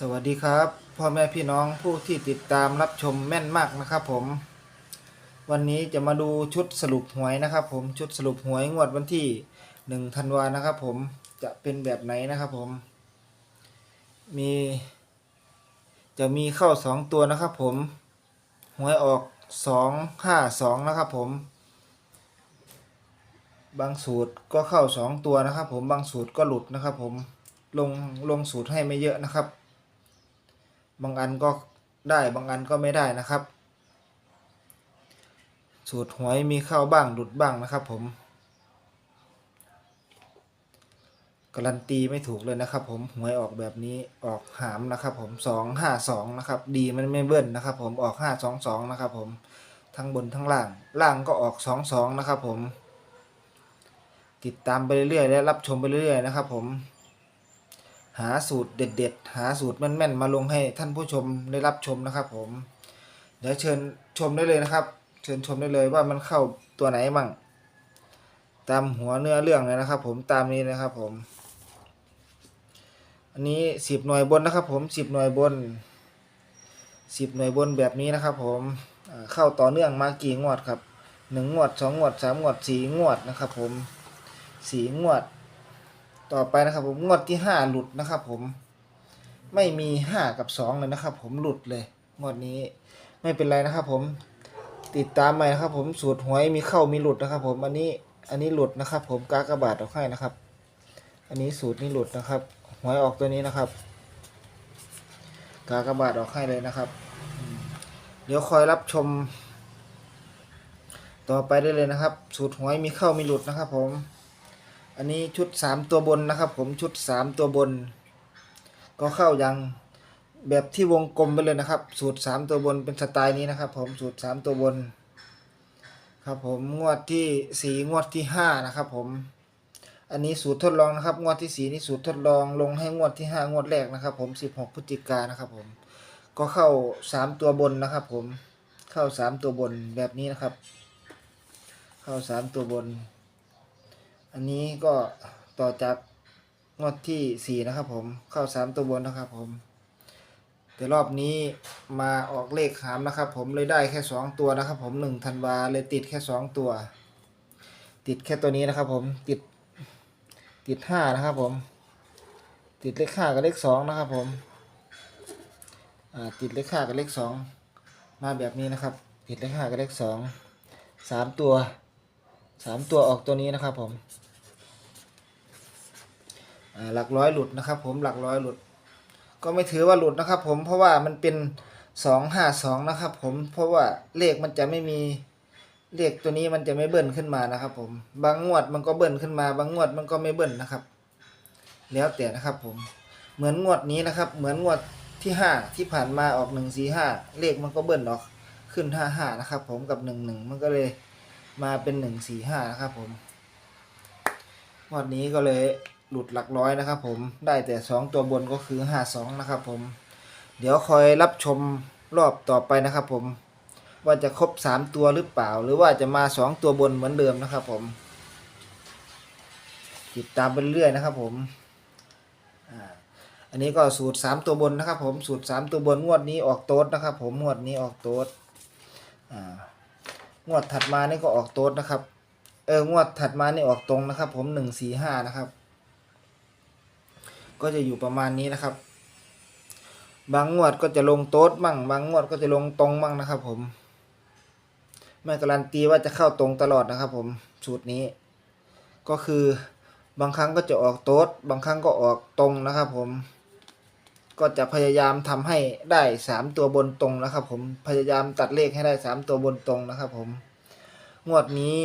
สวัสดีครับพ่อแม่พี่น้องผู้ที่ติดตามรับชมแม่นมากนะครับผม วันนี้จะมาดูชุดสรุปหวยนะครับ ผมชุดสรุปหวยงวดวันที่หนึ่งธันวานะครับผมจะเป็นแบบไหนนะครับผม มี จะมีเข้าสองตัวนะครับผม หวยออกสองห้าสองนะครับผม บางสูตรก็เข้าสองตัวนะครับ ผมบางสูตรก็หลุดนะครับ ผมลงลงสูตรให้ไม่เยอะนะครับ บางอันก็ได้บางอันก็ไม่ได้นะครับ สูตรหวยมีเข้าบ้างหลุดบ้างนะครับผม การันตีไม่ถูกเลยนะครับ ผมหวยออกแบบนี้ออกหามนะครับ ผมสองห้าสองนะครับ ดีมันไม่เบิ้ลนะครับ ผมออกห้าสองสองนะครับ ผมทั้งบนทั้งล่าง ล่างก็ออกสองสองนะครับ ผม ติดตามไปเรื่อยๆและรับชมไปเรื่อยๆนะครับ ผม หาสูตรเด็ด ๆ หาสูตรแม่นๆ มาลงให้ท่านผู้ชมได้รับชมนะครับผม เดี๋ยวเชิญชมได้เลยนะครับ เชิญชมได้เลยว่ามันเข้าตัวไหนบ้างตามหัวเนื้อเรื่องเลยนะครับ ผมตามนี้นะครับผม อันนี้สิบหน่วยบนนะครับ ผมสิบหน่วยบนสิบหน่วยบนแบบนี้นะครับ ผมเข้าต่อเนื่องมากี่งวดครับหนึ่งงวดสองงวดสามงวดสี่งวดนะครับ ผมสี่งวด ต่อไปนะครับผมงวดที่ห้าหลุดนะครับผมไม่มีห้ากับสองเลยนะครับผมหลุดเลยงวดนี้ไม่เป็นไรนะครับผมติดตามใหม่นะครับผมสูตรหวยมีเข้ามีหลุดนะครับผมอันนี้อันนี้หลุดนะครับ ผมกากระบาดออกให้นะครับ อันนี้สูตรนี้หลุดนะครับหวยออกตัวนี้นะครับกากระบาดออกให้เลยนะครับ เดี๋ยวคอยรับชม ต่อไปได้เลยนะครับ สูตรหวยมีเข้ามีหลุดนะครับผม อันนี้ชุดสามตัวบนนะครับ ผมชุดสามตัวบน ก็เข้ายังแบบที่วงกลมไปเลยนะครับ สูตรสามตัวบนเป็นสไตล์นี้นะครับ ผมสูตรสามตัวบน ครับผมงวดที่สี่งวดที่ห้านะครับผมอันนี้สูตรทดลองนะครับ งวดที่สี่นี่สูตรทดลองลงให้งวดที่ห้างวดแรกนะครับ ผมสิบหกพฤศจิกานะครับ ผมก็เข้าสามตัวบนนะครับ ผมเข้าสามตัวบนแบบนี้นะครับ เข้าสามตัวบน อันนี้ก็ต่อจากงวดที่สี่นะครับผมเข้าสามตัวบนนะครับผม แต่รอบนี้มาออกเลขหามนะครับ ผมเลยได้แค่สองตัวนะครับผมหนึ่งธันวาเลยติดแค่สองตัว ติดแค่ตัวนี้นะครับ ผมติดติดห้านะครับผม ติดเลขห้ากับเลขสองนะครับผมติดเลขห้ากับเลขสองมาแบบนี้นะครับ ติดเลขห้ากับเลขสองสามตัวสามตัวออกตัวนี้นะครับผม หลักร้อยหลุดนะครับ ผมหลักร้อยหลุด ก็ไม่ถือว่าหลุดนะครับ ผมเพราะว่ามันเป็นสองห้าสองนะครับ ผมเพราะว่าเลขมันจะไม่มีเลขตัวนี้มันจะไม่เบิ้ลขึ้นมานะครับ ผมบางงวดมันก็เบิ้ลขึ้นมา บางงวดมันก็ไม่เบิ้ลนะครับ แล้วแต่นะครับ ผมเหมือนงวดนี้นะครับ เหมือนงวดที่ห้าที่ผ่านมาออกหนึ่งสี่ห้าเลขมันก็เบิ้ลออกขึ้นห้าห้านะครับ ผมกับหนึ่งหนึ่งมันก็เลยมาเป็นหนึ่งสี่ห้านะครับ ผมงวดนี้ก็เลย หลุดหลักร้อยนะครับผมได้แต่สองตัวบนก็คือห้าสองนะครับผม เดี๋ยวคอยรับชมรอบต่อไปนะครับผม ว่าจะครบสามตัวหรือเปล่า หรือว่าจะมาสองตัวบนเหมือนเดิมนะครับผม ติดตามไปเรื่อยนะครับผมอันนี้ก็สูตรสามตัวบนนะครับผมสูตรสามตัวบนงวดนี้ออกโต๊ดนะครับผมงวดนี้ออกโต๊ดอ่างวดถัดมานี่ก็ออกโต๊ดนะครับเอองวดถัดมานี่ออกตรงนะครับ ผมหนึ่งสี่ห้านะครับ ก็จะอยู่ประมาณนี้นะครับ บางงวดก็จะลงโต๊ดมั่งบางงวดก็จะลงตรงมั่งนะครับ ผมไม่การันตีว่าจะเข้าตรงตลอดนะครับ ผมสูตรนี้ ก็คือบางครั้งก็จะออกโต๊ดบางครั้งก็ออกตรงนะครับ ผม ก็จะพยายามทำให้ได้สามตัวบนตรงนะครับ ผมพยายามตัดเลขให้ได้สามตัวบนตรงนะครับ ผมงวดนี้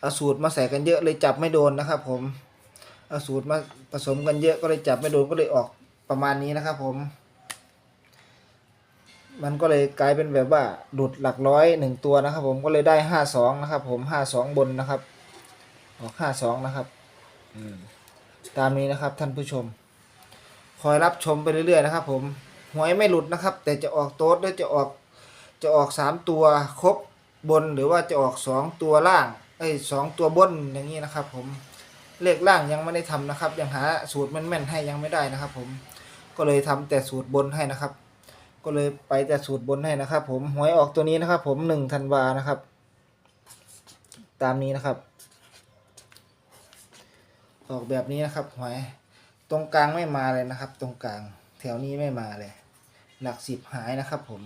เอาสูตรมาใส่กันเยอะเลยจับไม่โดนนะครับ ผม เอาสูตรมาผสมกันเยอะก็เลยจับไม่โดนก็เลยออกประมาณนี้นะครับผม มันก็เลยกลายเป็นแบบว่าหลุดหลักร้อยหนึ่งตัวนะครับ ผมก็เลยได้ห้าสองนะครับ ผมห้าสองบนนะครับ ออกห้าสองนะครับตามนี้นะครับท่านผู้ชม คอยรับชมไปเรื่อยๆนะครับ ผมหวยไม่หลุดนะครับ แต่จะออกโต๊ดหรือจะออกจะออกสามตัวครบบนหรือว่าจะออกสองตัวล่างเอ้สองตัวบนอย่างนี้นะครับ ผม เลขล่างยังไม่ได้ทำนะครับ ยังหาสูตรแม่นๆให้ยังไม่ได้นะครับ ผมก็เลยทำแต่สูตรบนให้นะครับ ก็เลยไปแต่สูตรบนให้นะครับ ผมหวยออกตัวนี้นะครับ ผมหนึ่งธันวานะครับ ตามนี้นะครับ ออกแบบนี้นะครับหวยตรงกลางไม่มาเลยนะครับ ตรงกลาง แถวนี้ไม่มาเลย หลักสิบหายนะครับ ผม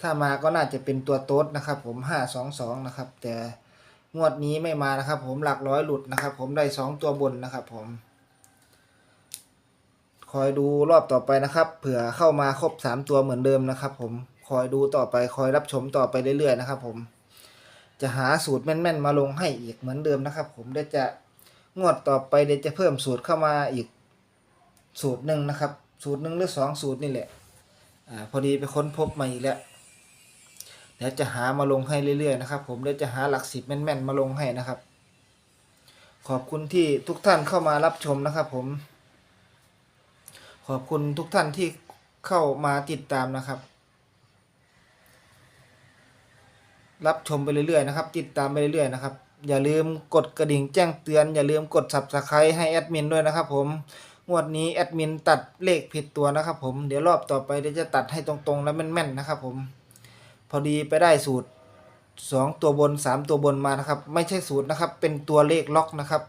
ถ้ามาก็น่าจะเป็นตัวโต๊ดนะครับ ผมห้าสองสองนะครับ แต่ งวดนี้ไม่มานะครับ ผมหลักร้อยหลุดนะครับ ผมได้สองตัวบนนะครับ ผม คอยดูรอบต่อไปนะครับ เผื่อเข้ามาครบสามตัวเหมือนเดิมนะครับ ผมคอยดูต่อไปคอยรับชมต่อไปเรื่อยๆนะครับ ผมจะหาสูตรแม่นๆ มาลงให้อีกเหมือนเดิมนะครับ ผมเดี๋ยวจะงวดต่อไปเดี๋ยวจะเพิ่มสูตรเข้ามาอีกสูตรหนึ่งนะครับ สูตรหนึ่งหรือสองสูตรนี่แหละอ่าพอดีไปค้นพบมาอีกแล้ว ดี๋ยวจะหามาลงให้เรื่อยๆนะครับ ผมเดี๋ยวจะหาหลักสิบแม่นๆมาลงให้นะครับ ขอบคุณที่ทุกท่านเข้ามารับชมนะครับ ผม ขอบคุณทุกท่านที่เข้ามาติดตามนะครับ รับชมไปเรื่อยๆนะครับ ติดตามไปเรื่อยๆนะครับ อย่าลืมกดกระดิ่งแจ้งเตือน อย่าลืมกด subscribe ให้แอดมินด้วยนะครับ ผมงวดนี้แอดมินตัดเลขผิดตัวนะครับ ผมเดี๋ยวรอบต่อไปเดี๋ยวจะตัดให้ตรงๆ และแม่นๆนะครับ ผม พอดีไปได้สูตรสองตัวบนสามตัวบนมานะครับ ไม่ใช่สูตรนะครับ เป็นตัวเลขล็อกนะครับ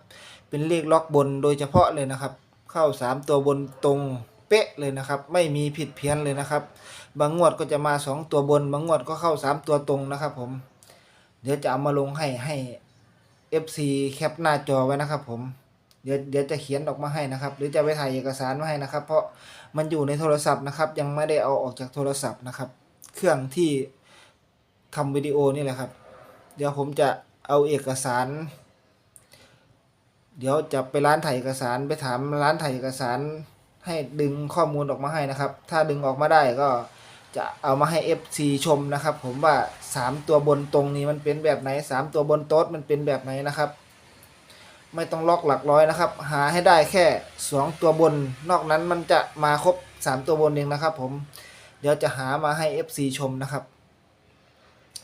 เป็นเลขล็อกบนโดยเฉพาะเลยนะครับ เข้าสามตัวบนตรงเป๊ะเลยนะครับ ไม่มีผิดเพี้ยนเลยนะครับ บางงวดก็จะมาสองตัวบน บางงวดก็เข้าสามตัวตรงนะครับ ผม เดี๋ยวจะเอามาลงให้ให้ FC แคปหน้าจอไว้นะครับ ผมเดี๋ยวเดี๋ยวจะเขียนออกมาให้นะครับ หรือจะไปถ่ายเอกสารมาให้นะครับ เพราะมันอยู่ในโทรศัพท์นะครับ ยังไม่ได้เอาออกจากโทรศัพท์นะครับ เครื่องที่ ทำวิดีโอนี่แหละครับ เดี๋ยวผมจะเอาเอกสาร เดี๋ยวจะไปร้านถ่ายเอกสารไปถามร้านถ่ายเอกสารให้ดึงข้อมูลออกมาให้นะครับ ถ้าดึงออกมาได้ก็จะเอามาให้ FC ชมนะครับ ผมว่า 3 ตัวบนตรงนี้มันเป็นแบบไหน 3 ตัวบนโต๊ดมันเป็นแบบไหนนะครับ ไม่ต้องล็อกหลักร้อยนะครับ หาให้ได้แค่ 2 ตัวบน นอกนั้นมันจะมาครบ 3 ตัวบนเองนะครับ ผม เดี๋ยวจะหามาให้ FC ชมนะครับ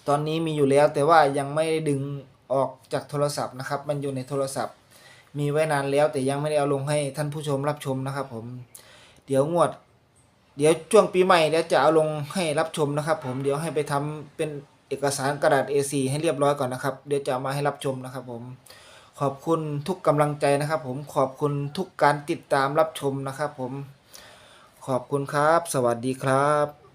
ตอนนี้มีอยู่แล้วแต่ว่ายังไม่ได้ดึงออกจากโทรศัพท์นะครับ มันอยู่ในโทรศัพท์ มีไว้นานแล้วแต่ยังไม่ได้เอาลงให้ท่านผู้ชมรับชมนะครับ ผม เดี๋ยวงวด เดี๋ยวช่วงปีใหม่เดี๋ยวจะเอาลงให้รับชมนะครับ ผมเดี๋ยวให้ไปทำเป็นเอกสารกระดาษ A4 ให้เรียบร้อยก่อนนะครับ เดี๋ยวจะามาให้รับชมนะครับ ผม ขอบคุณทุกกำลังใจนะครับ ผมขอบคุณทุกการติดตามรับชมนะครับ ผม ขอบคุณครับ สวัสดีครับ